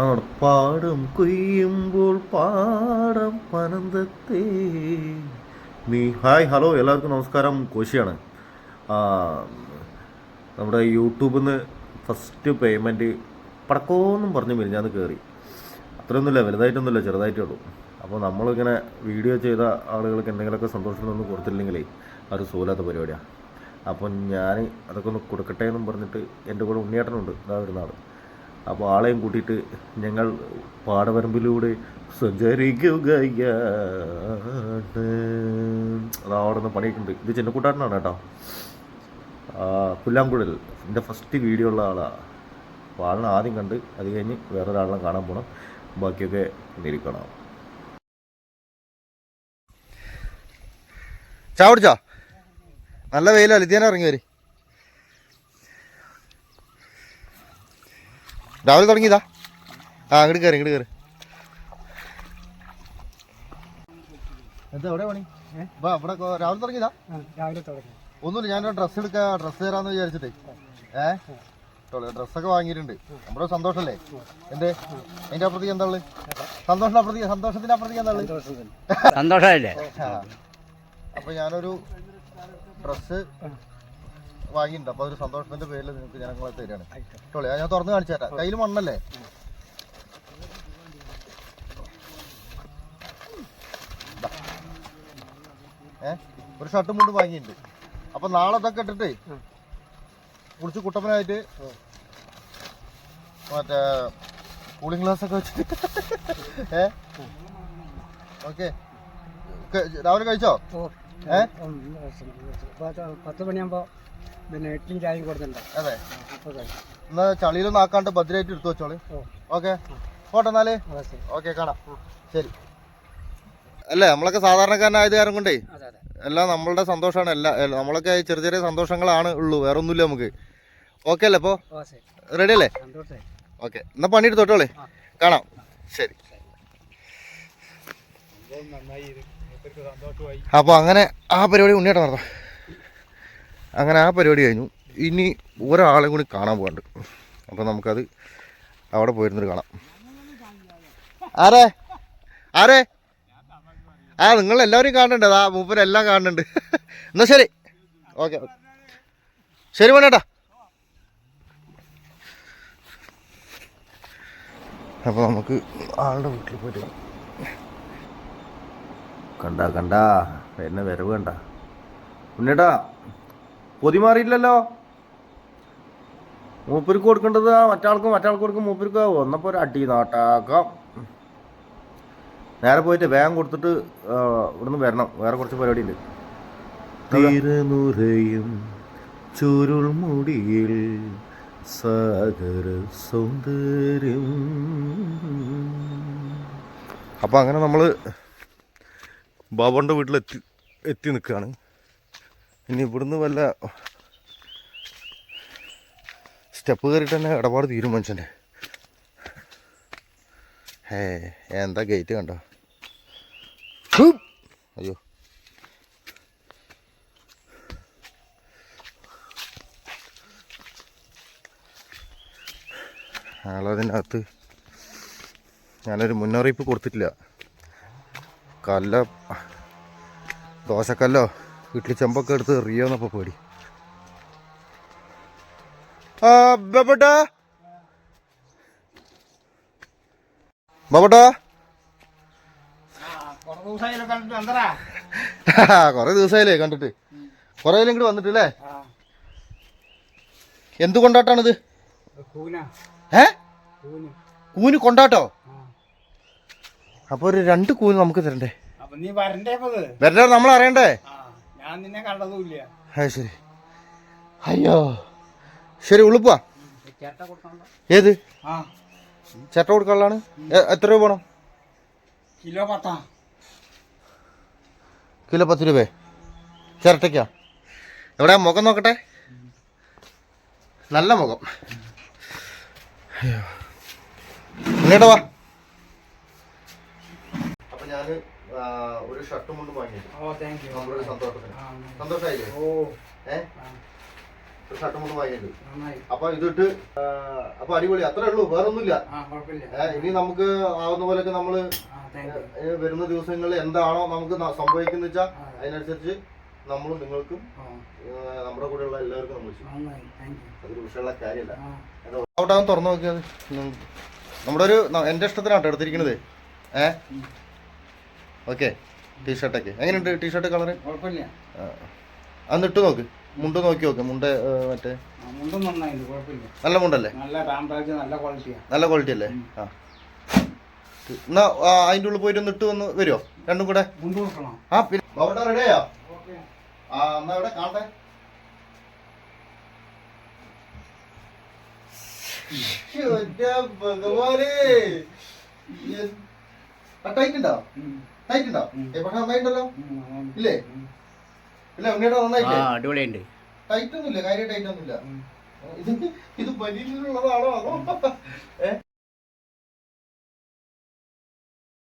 ആണ് പാടം കൊയ്യുമ്പോൾ പാടം പനന്തത്തെ. നീ ഹായ് ഹലോ എല്ലാവർക്കും നമസ്കാരം. കോശിയാണ്. നമ്മുടെ യൂട്യൂബിൽ നിന്ന് ഫസ്റ്റ് പേയ്മെന്റ് പടക്കോന്നും പറഞ്ഞ് മിരിഞ്ഞാന്ന് കയറി അത്രയൊന്നുമില്ല വലുതായിട്ടൊന്നുമില്ല ചെറുതായിട്ടേ ഉള്ളൂ. അപ്പോൾ നമ്മളിങ്ങനെ വീഡിയോ ചെയ്ത ആളുകൾക്ക് എന്തെങ്കിലുമൊക്കെ സന്തോഷമൊന്നും കൊടുത്തില്ലെങ്കിലേ അത് സൂലാത്ത പരിപാടിയാണ് അപ്പം ഞാൻ അതൊക്കെ ഒന്ന് കൊടുക്കട്ടെ എന്നും പറഞ്ഞിട്ട് എന്റെ കൂടെ ഉണ്ണിയേട്ടനുണ്ട്. ഇതാ വരുന്ന നാൾ അപ്പോൾ ആളെയും കൂട്ടിയിട്ട് ഞങ്ങൾ പാടവരമ്പിലൂടെ സഞ്ചരിക്കുകയാണ്. അത് അവിടെ നിന്ന് പണിയിട്ടുണ്ട് ഇത് ചെന്നക്കൂട്ടാട്ടനാണ് കേട്ടോ. പുല്ലാങ്കുഴൽ. എന്റെ ഫസ്റ്റ് വീഡിയോ ഉള്ള ആളാണ് അപ്പോൾ ആളിനെ ആദ്യം കണ്ട് അത് കഴിഞ്ഞ് വേറൊരാളിനെ കാണാൻ പോകണം ബാക്കിയൊക്കെ നിരിക്കണം. ചാ കുടിച്ചോ? നല്ല വെയിലോ. ഇതിനെ ഇറങ്ങി വരി. രാവിലെ തുടങ്ങിയതാ ആ അങ്ങോട്ട് കയറി ഇങ്ങോട്ട് കയറി എന്താ എവിടെ പണി? വാ ഇവിടെ കൊ- രാവിലെ തുടങ്ങിയതാ രാവിലെ തുടങ്ങി. ഒന്നുമില്ല ഞാൻ ഡ്രസ്സ് എടുക്കാം ഡ്രസ്സ് തരാന്ന് വിചാരിച്ചിട്ടേ. ഏ? ഡ്രസ്സൊക്കെ വാങ്ങിയിട്ടുണ്ട്. നമ്മുടെ സന്തോഷല്ലേ? എന്തേ? അതിന്റെ അപ്പുറത്തേക്ക് എന്താ ഉള്ളത് സന്തോഷത്തിന്റെ അപ്പുറത്തേക്ക് സന്തോഷത്തിന്റെ അപ്പുറത്തേക്ക് എന്താ ഉള്ളത് സന്തോഷമല്ലേ? ആ. അപ്പൊ ഞാനൊരു ഡ്രസ്സ് വാങ്ങിയിട്ടുണ്ട്. അപ്പൊ അതൊരു സന്തോഷത്തിന്റെ പേരിൽ നിങ്ങൾക്ക് ജനങ്ങളെ തരാണ് കേട്ടോ ഞാൻ തുറന്നു കാണിച്ചു തരാം. കയ്യിൽ മണ്ണല്ലേ. ഏ? ഒരു ഷർട്ടും മുണ്ടും വാങ്ങിയിട്ടുണ്ട്. അപ്പൊ നാളെ ഇതൊക്കെ ഇട്ടിട്ട് കുളിച്ച് കുട്ടപ്പനായിട്ട് മറ്റേ കൂളിംഗ് ഗ്ലാസ് ഒക്കെ വെച്ചിട്ട്. ഏ? ഓക്കെ. രാവിലെ കഴിച്ചോ? പത്ത് മണിയാകുമ്പോ പിന്നെ ഇഡ്ഡലിയും ചായയും കൊടുത്തിട്ടുണ്ട്. അതെ. എന്നാ ചളിയിലൊന്നും ആക്കാണ്ട് ഭദ്രമായിട്ട് എടുത്തു വെച്ചോളി. ഓക്കെ. പോട്ടെ എന്നാൽ. ഓക്കെ കാണാം. ശരി. അല്ലേ നമ്മളൊക്കെ സാധാരണക്കാരനായത് കാരണം കൊണ്ടേ എല്ലാം നമ്മളുടെ സന്തോഷമാണ് എല്ലാ നമ്മളൊക്കെ ചെറിയ ചെറിയ സന്തോഷങ്ങളാണ് ഉള്ളൂ വേറെ ഒന്നുമില്ല നമുക്ക്. ഓക്കെ അല്ലേ അപ്പോൾ റെഡി അല്ലേ? ഓക്കെ. എന്നാ പണി എടുത്തോട്ടോളേ ആ. കാണാം. ശരി. അപ്പോൾ അങ്ങനെ ആ പരിപാടി ഉണ്ണിയേട്ട നടത്താം അങ്ങനെ ആ പരിപാടി കഴിഞ്ഞു. ഇനി ഒരാളെ കൂടി കാണാൻ പോകാണ്ട് അപ്പോൾ നമുക്കത് അവിടെ പോയിരുന്നിട്ട് കാണാം. ആരേ? ആരേ? ആ നിങ്ങൾ എല്ലാവരും കാണുന്നുണ്ട്. അതാ മൂപ്പരെല്ലാം കാണുന്നുണ്ട്. എന്നാൽ ശരി. ഓക്കെ ശരി വേണേട്ടാ അപ്പോൾ നമുക്ക് ആളുടെ വീട്ടിൽ പോയിട്ട്. കണ്ട കണ്ട. എന്നെ വരവ് കണ്ട. ഉണ്ണേട്ടാ പൊതി മാറിയില്ലല്ലോ? മൂപ്പർക്ക് കൊടുക്കേണ്ടത് മറ്റാൾക്ക് മറ്റാൾക്ക് കൊടുക്കും മൂപ്പർക്ക്. വന്നപ്പോൾ ഒരു അടി നാട്ടാക്കാം. നേരെ പോയിട്ട് വേഗം കൊടുത്തിട്ട് ഇവിടുന്ന് വരണം. വേറെ കുറച്ച് പരിപാടി ഉണ്ട് തിരനുരയും ചുരുൾമുടിയിൽ സാഗര സൗന്ദര്യം. അപ്പം അങ്ങനെ നമ്മൾ ബാബുന്റെ വീട്ടിലെത്തി എത്തി നിൽക്കുകയാണ്. ഇനി ഇവിടുന്ന് വല്ല സ്റ്റെപ്പ് കയറിയിട്ട് തന്നെ ഇടപാട് തീരും മനുഷ്യന്റെ ഏ എന്താ ഗേറ്റ് കണ്ടോ. അയ്യോ. ആളതിനകത്ത് ഞാനൊരു മുന്നറിയിപ്പ് കൊടുത്തിട്ടില്ല. കല്ല. ദോശക്കല്ലോ. വീട്ടിൽ ചെമ്പൊക്കെ എടുത്ത് എറിയോന്നപ്പോൾ പേടി. ആ ബബട്ടാ. ബബട്ടാ. കുറേ ദിവസമായില്ലേ കണ്ടിട്ട്. കൊറേ ഇങ്ങോട്ട് വന്നിട്ടില്ലേ എന്ത് കൊണ്ടാട്ടാണിത്? ഏ? കൂന് കൊണ്ടാട്ടോ? ആ. അപ്പോൾ ഒരു രണ്ട് കൂന് നമുക്ക് തരണ്ടേ? അപ്പൊ നീ വരണ്ടേ? നമ്മൾ അറിയണ്ടേ ഞാൻ നിന്നെ കണ്ടതുമില്ല ശരി. അയ്യോ. ശരി ഉളുപ്പാ. ഏത്? ചേട്ട കൊടുക്കാനുള്ളതാണ്. എത്ര രൂപ വേണം? കിലോ പത്താ. കിലോ പത്ത് രൂപ. ചിരട്ടയ്ക്കാ. എവിടെ മുഖം നോക്കട്ടെ? നല്ല മുഖം. അയ്യോ. ഇങ്ങോട്ട് വാ അപ്പൊ ഞാൻ ഒരു ഷർട്ടും കൊണ്ട് വാങ്ങി ഓ താങ്ക് യു നമ്മളൊരു സന്തോഷത്തിന്. സന്തോഷമായില്ലേ ഏ. ഷർട്ടും മുണ്ടും വാങ്ങിയിട്ട് നന്നായി. അപ്പൊ ഇതിട്ട് അപ്പൊ അടിപൊളി. അത്രേ ഉള്ളൂ വേറെ ഒന്നുമില്ല ആ കുഴപ്പമില്ല. ഏ, ഇനി നമുക്ക് ആവുന്ന പോലെയൊക്കെ നമ്മൾ വരുന്ന ദിവസങ്ങളിൽ എന്താണോ നമുക്ക് സംഭവിക്കുന്ന വെച്ചാൽ ആ. അതിനനുസരിച്ച് നമ്മളും നിങ്ങൾക്കും നമ്മുടെ കൂടെയുള്ള എല്ലാവർക്കും നമ്മൾ ചെയ്യും. അതൊരു വിഷയമുള്ള കാര്യമല്ല. അവിടെ തുറന്നു നോക്കിയത്. നമ്മുടെ ഒരു എന്റെ എന്റെ ഇഷ്ടത്തിനാട്ടോ എടുത്തിരിക്കുന്നത്. ഏ? ഓക്കെ. ടീഷർട്ടൊക്കെ എങ്ങനെയുണ്ട് ടീഷർട്ട് കളറ് കുഴപ്പമില്ല. അന്ന് ഇട്ട് നോക്ക്. മുണ്ട് നോക്കി നോക്ക്. മുണ്ട് മറ്റേ? നല്ല മുണ്ടല്ലേ? നല്ല ക്വാളിറ്റി അല്ലേ? ആ. എന്നാ അതിന്റെ അതിന്റെ ഉള്ളിൽ പോയിട്ട് ഒന്ന് ഇട്ട് വന്ന് വരുമോ രണ്ടും കൂടെ? ആ പിന്നെ അവിടെ റെഡിയായോ ആ എന്നാ ഇവിടെ കാണട്ടെ. ഭഗവാനേ. എൻ- ഉണ്ടോ പക്ഷെ നന്നായിട്ടുണ്ടല്ലോ? ഇല്ലേ? ഇല്ല ഉണ്ണിയുടെ നന്നായില്ലേ? അടിപൊളിയുണ്ട്. ടൈറ്റ് ഒന്നുമില്ല കാര്യം ടൈറ്റ് ഒന്നുമില്ല. ഇത് ഇത് പരീക്ഷയിലുള്ളതാണോ അതോ? ഏ?